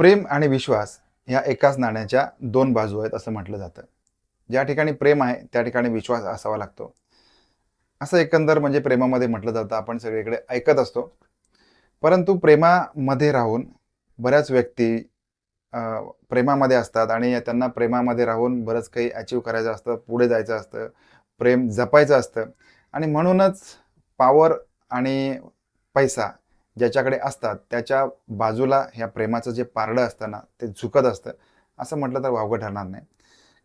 प्रेम आणि विश्वास ह्या एकाच नाण्याच्या दोन बाजू आहेत असं म्हटलं जातं. ज्या ठिकाणी प्रेम आहे त्या ठिकाणी विश्वास असावा लागतो. असं एकंदर म्हणजे प्रेमामध्ये म्हटलं जातं आपण सगळीकडे ऐकत असतो. परंतु प्रेमामध्ये राहून बऱ्याच व्यक्ती प्रेमामध्ये असतात आणि त्यांना प्रेमामध्ये राहून बरंच काही अचीव करायचं असतं पुढे जायचं असतं प्रेम जपायचं असतं. आणि म्हणूनच पावर आणि पैसा ज्याच्याकडे असतात त्याच्या बाजूला ह्या प्रेमाचं जे पारडं असतं ना ते झुकत असतं. असं म्हटलं तर वावगं ठरणार नाही.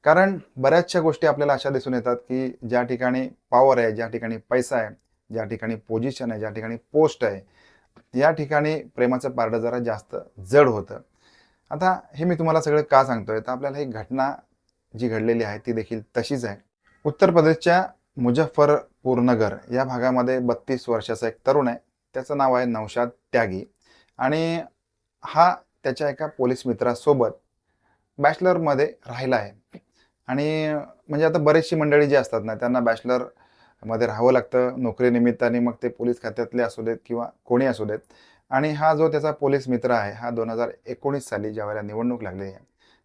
कारण बऱ्याचशा गोष्टी आपल्याला अशा दिसून येतात की ज्या ठिकाणी पॉवर आहे ज्या ठिकाणी पैसा आहे ज्या ठिकाणी पोझिशन आहे ज्या ठिकाणी पोस्ट आहे या ठिकाणी प्रेमाचं पारडं जरा जास्त जड होतं. आता हे मी तुम्हाला सगळं का सांगतोय? तर आपल्याला ही घटना जी घडलेली आहे ती देखील तशीच आहे. उत्तर प्रदेशच्या मुजफ्फरपूरनगर या भागामध्ये बत्तीस वर्षाचा एक तरुण आहे. त्याचं नाव आहे नौशाद त्यागी. आणि हा त्याच्या एका पोलीस मित्रासोबत बॅचलरमध्ये राहिला आहे. आणि म्हणजे आता बरेचशी मंडळी जी असतात ना त्यांना बॅचलरमध्ये राहावं लागतं. नोकरीनिमित्ताने मग ते पोलीस खात्यातले असू देत किंवा कोणी असू देत. आणि हा जो त्याचा पोलीस मित्र आहे हा दोन हजार एकोणीस साली ज्यावेळेला निवडणूक लागली आहे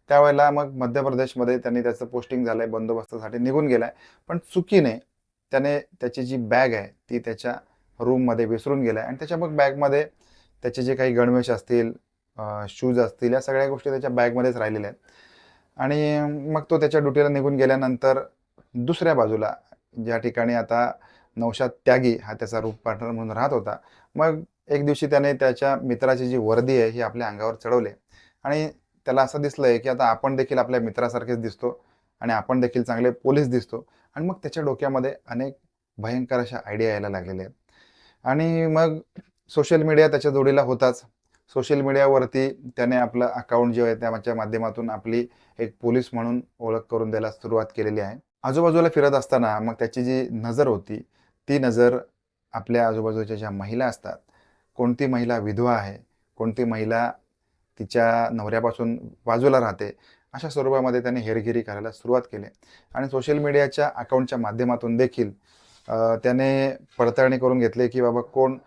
त्यावेळेला मग मध्य प्रदेशमध्ये त्यांनी त्याचं पोस्टिंग झालं आहे बंदोबस्तासाठी निघून गेलाय. पण चुकीने त्याने त्याची जी बॅग आहे ती त्याच्या रूममध्ये विसरून गेला आणि त्याच्या मग बॅगमध्ये त्याचे जे काही गणवेश असतील शूज असतील या सगळ्या गोष्टी त्याच्या बॅगमध्येच राहिलेल्या आहेत. आणि मग तो त्याच्या ड्युटीला निघून गेल्यानंतर दुसऱ्या बाजूला ज्या ठिकाणी आता नौशाद त्यागी हा त्याचा रूप पार्टनर म्हणून राहत होता मग एक दिवशी त्याने त्याच्या मित्राची जी वर्दी आहे ही आपल्या अंगावर चढवली. आणि त्याला असं दिसलं आहे की आता आपण देखील आपल्या मित्रासारखेच दिसतो आणि आपण देखील चांगले पोलीस दिसतो. आणि मग त्याच्या डोक्यामध्ये अनेक भयंकर अशा आयडिया यायला लागलेल्या आहेत. आणि मग सोशल मीडिया त्याच्या जोडीला होताच. सोशल मीडियावरती त्याने आपलं अकाउंट जे आहे त्याच्या माध्यमातून आपली एक पोलीस म्हणून ओळख करून द्यायला सुरुवात केलेली आहे. आजूबाजूला फिरत असताना मग त्याची जी नजर होती ती नजर आपल्या आजूबाजूच्या ज्या महिला असतात कोणती महिला विधवा आहे कोणती महिला तिच्या नवऱ्यापासून बाजूला राहते अशा स्वरूपामध्ये त्याने हेरगिरी करायला सुरुवात केली. आणि सोशल मीडियाच्या अकाउंटच्या माध्यमातून देखील त्याने पडताळणी करून घेतली की बाबा कोण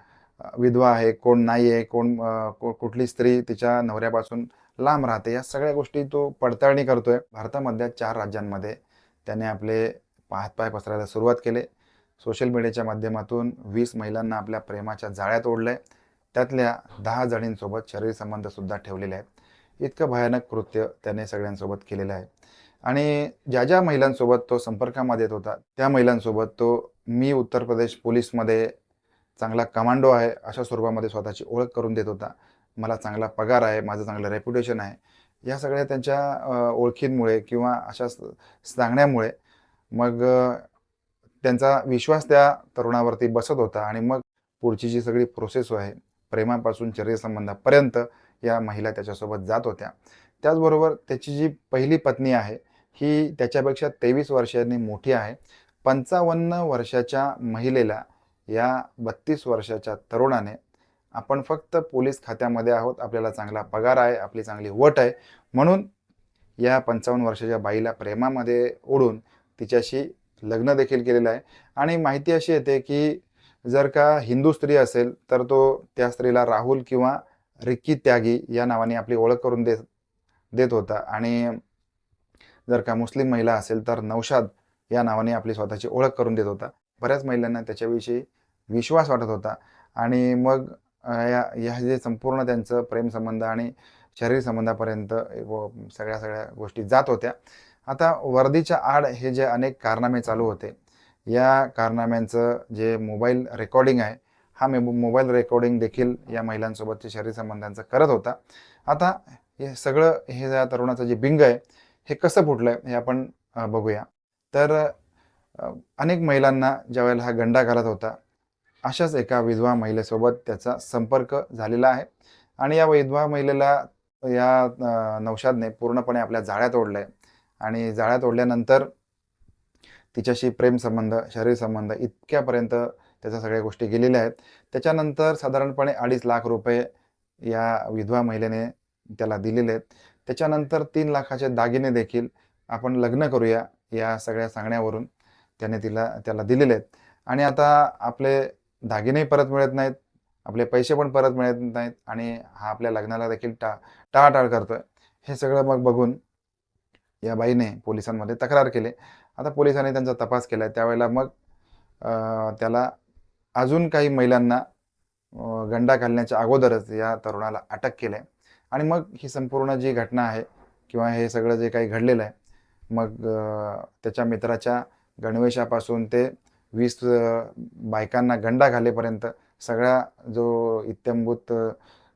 विधवा आहे कोण नाही आहे कोण को- कुठली स्त्री तिच्या नवऱ्यापासून लांब राहते या सगळ्या गोष्टी तो पडताळणी करतोय. भारतामधल्या चार राज्यांमध्ये त्याने आपले हातपाय पसरायला सुरुवात केले. सोशल मीडियाच्या माध्यमातून वीस महिलांना आपल्या प्रेमाच्या जाळ्यात ओढलंय. त्यातल्या दहा जणींसोबत शरीर संबंध सुद्धा ठेवलेले आहेत. इतकं भयानक कृत्य त्याने सगळ्यांसोबत केलेलं आहे. आणि ज्या ज्या महिलांसोबत तो संपर्कामध्ये येत होता त्या महिलांसोबत तो मी उत्तर प्रदेश पोलीसमध्ये चांगला कमांडो आहे अशा स्वरूपामध्ये स्वतःची ओळख करून देत होता. मला चांगला पगार आहे माझं चांगलं रेप्युटेशन आहे. या सगळ्या त्यांच्या ओळखींमुळे किंवा अशा सांगण्यामुळे मग त्यांचा विश्वास त्या तरुणावरती बसत होता आणि मग पुढची जी सगळी प्रोसेस आहे प्रेमापासून शरीर या महिला त्याच्यासोबत जात होत्या. त्याचबरोबर त्याची जी पहिली पत्नी आहे ही त्याच्यापेक्षा तेवीस वर्षांनी मोठी आहे. पंचावन्न वर्षाच्या महिलेला या बत्तीस वर्षाच्या तरुणाने आपण फक्त पोलीस खात्यामध्ये आहोत. आपल्याला चांगला पगार आहे आपली चांगली वट आहे. म्हणून या पंचावन्न वर्षाच्या बाईला प्रेमामध्ये ओढून तिच्याशी लग्न देखील केलेलं आहे. आणि माहिती अशी येते की जर का हिंदू स्त्री असेल तर तो त्या स्त्रीला राहुल किंवा रिक्की त्यागी या नावाने आपली ओळख करून देत देत होता. आणि जर का मुस्लिम महिला असेल तर नौशाद या नावाने आपली स्वतःची ओळख करून देत होता. बऱ्याच महिलांना त्याच्याविषयी विश्वास वाटत होता. आणि मग या या जे संपूर्ण त्यांचं प्रेमसंबंध आणि शरीर संबंधापर्यंत व सगळ्या सगळ्या गोष्टी जात होत्या. आता वर्दीच्या आड हे जे अनेक कारनामे चालू होते. या कारनाम्यांचं जे मोबाईल रेकॉर्डिंग आहे हा मे मोबाईल रेकॉर्डिंग देखील या महिलांसोबतच्या शरीर संबंधांचं करत होता. आता हे सगळं हे या तरुणाचं जे बिंग आहे हे कसं फुटलं आहे हे आपण बघूया. तर अनेक महिलांना ज्यावेळेला हा गंडा घालत होता अशाच एका विधवा महिलेसोबत त्याचा संपर्क झालेला आहे. आणि या विधवा महिलेला या नवशादने नौशादने पूर्णपणे आपल्या जाळ्यात आहे आणि जाळ्यात ओढल्यानंतर तिच्याशी प्रेमसंबंध शरीरसंबंध इतक्यापर्यंत त्याच्या सगळ्या गोष्टी गेलेल्या आहेत. त्याच्यानंतर साधारणपणे अडीच लाख रुपये या विधवा महिलेने त्याला दिलेले आहेत. त्याच्यानंतर तीन लाखाचे दागिने देखील आपण लग्न करूया या सगळ्या सांगण्यावरून त्याने तिला त्याला दिलेले आहेत. आणि आता आपले दागिनेही परत मिळत नाहीत आपले पैसे पण परत मिळत नाहीत आणि हा आपल्या लग्नाला देखील टा टाळाटाळ करतोय. हे सगळं मग बघून या बाईने पोलिसांमध्ये तक्रार केली. आता पोलिसांनी त्यांचा तपास केला त्यावेळेला मग त्याला अजून काही महिलांना गंडा घालण्याच्या अगोदरच या तरुणाला अटक केलं आणि मग ही संपूर्ण जी घटना आहे किंवा हे सगळं जे काही घडलेलं आहे मग त्याच्या मित्राच्या गणवेशापासून ते वीस बायकांना गंडा घालेपर्यंत सगळा जो इत्यंभूत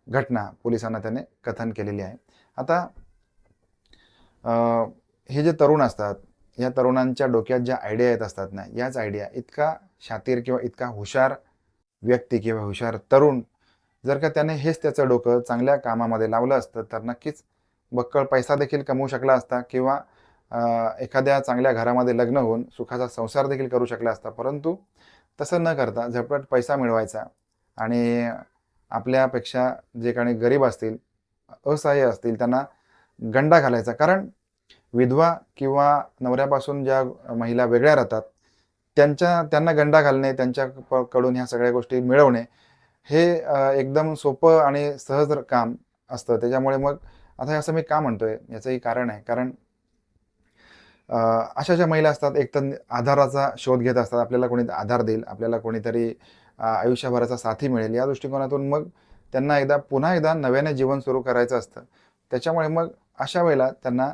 घटना पोलिसांना त्याने कथन केलेली आहे. आता हे जे तरुण असतात या तरुणांच्या डोक्यात ज्या आयडिया येत असतात ना याच आयडिया इतका शातीर किंवा इतका हुशार व्यक्ती किंवा हुशार तरुण जर का त्याने हेच त्याचं डोकं चांगल्या कामामध्ये लावलं असतं तर नक्कीच बक्कळ पैसा देखील कमवू शकला असता किंवा एखाद्या चांगल्या घरामध्ये लग्न होऊन सुखाचा संसार देखील करू शकला असता परंतु तसं न करता झटपट पैसा मिळवायचा आणि आपल्यापेक्षा जे काही गरीब असतील असहाय्य असतील त्यांना गंडा घालायचा. कारण विधवा किंवा नवऱ्यापासून ज्या महिला वेगळ्या राहतात त्यांच्या त्यांना गंडा घालणे त्यांच्या ह्या सगळ्या गोष्टी मिळवणे हे एकदम सोपं आणि सहज काम असतं. त्याच्यामुळे मग आता हे असं मी का म्हणतोय? याचंही कारण आहे. कारण अशा ज्या महिला असतात एक तर आधाराचा शोध घेत असतात आपल्याला कोणी आधार देईल आपल्याला कोणीतरी आयुष्यभराचा साथी मिळेल या दृष्टिकोनातून मग त्यांना एकदा पुन्हा एकदा नव्याने जीवन सुरू करायचं असतं. त्याच्यामुळे मग अशा वेळेला त्यांना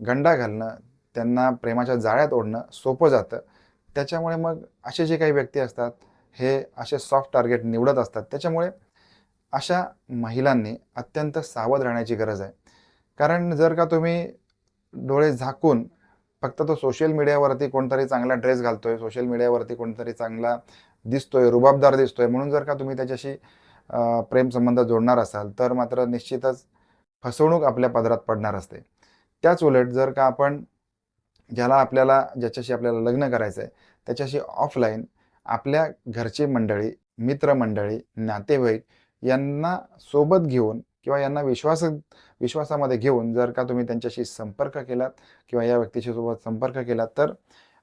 गंडा घालणं त्यांना प्रेमाच्या जाळ्यात ओढणं सोपं जातं. त्याच्यामुळे मग असे जे काही व्यक्ती असतात हे असे सॉफ्ट टार्गेट निवडत असतात. त्याच्यामुळे अशा महिलांनी अत्यंत सावध राहण्याची गरज आहे. कारण जर का तुम्ही डोळे झाकून फक्त तो सोशल मीडियावरती कोणतरी चांगला ड्रेस घालतोय सोशल मीडियावरती कोणतरी चांगला दिसतोय रुबाबदार दिसतोय म्हणून जर का तुम्ही त्याच्याशी प्रेमसंबंध जोडणार असाल तर मात्र निश्चितच फसवणूक आपल्या पदरात पडणार असते. त्याच उलट जर का आपण ज्याला आपल्याला ज्याच्याशी आपल्याला लग्न करायचं आहे त्याच्याशी ऑफलाईन आपल्या घरची मंडळी मित्रमंडळी नातेवाईक यांना सोबत घेऊन किंवा यांना विश्वास विश्वासामध्ये घेऊन जर का तुम्ही त्यांच्याशी संपर्क केलात किंवा या व्यक्तीशी सोबत संपर्क केलात तर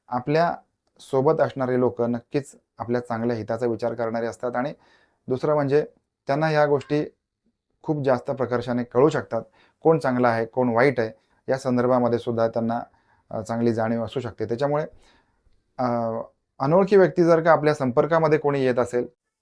आपल्यासोबत असणारे लोक नक्कीच आपल्या चांगल्या हिताचा विचार करणारे असतात. आणि दुसरं म्हणजे त्यांना ह्या गोष्टी खूप जास्त प्रकर्षाने कळू शकतात. कोण चांगला आहे कोण वाईट आहे या संदर्भामध्ये सुद्धा त्यांना चांगली जाणीव असू शकते. त्याच्यामुळे अनोळखी व्यक्ती जर का आपल्या संपर्कामध्ये कोणी येत असेल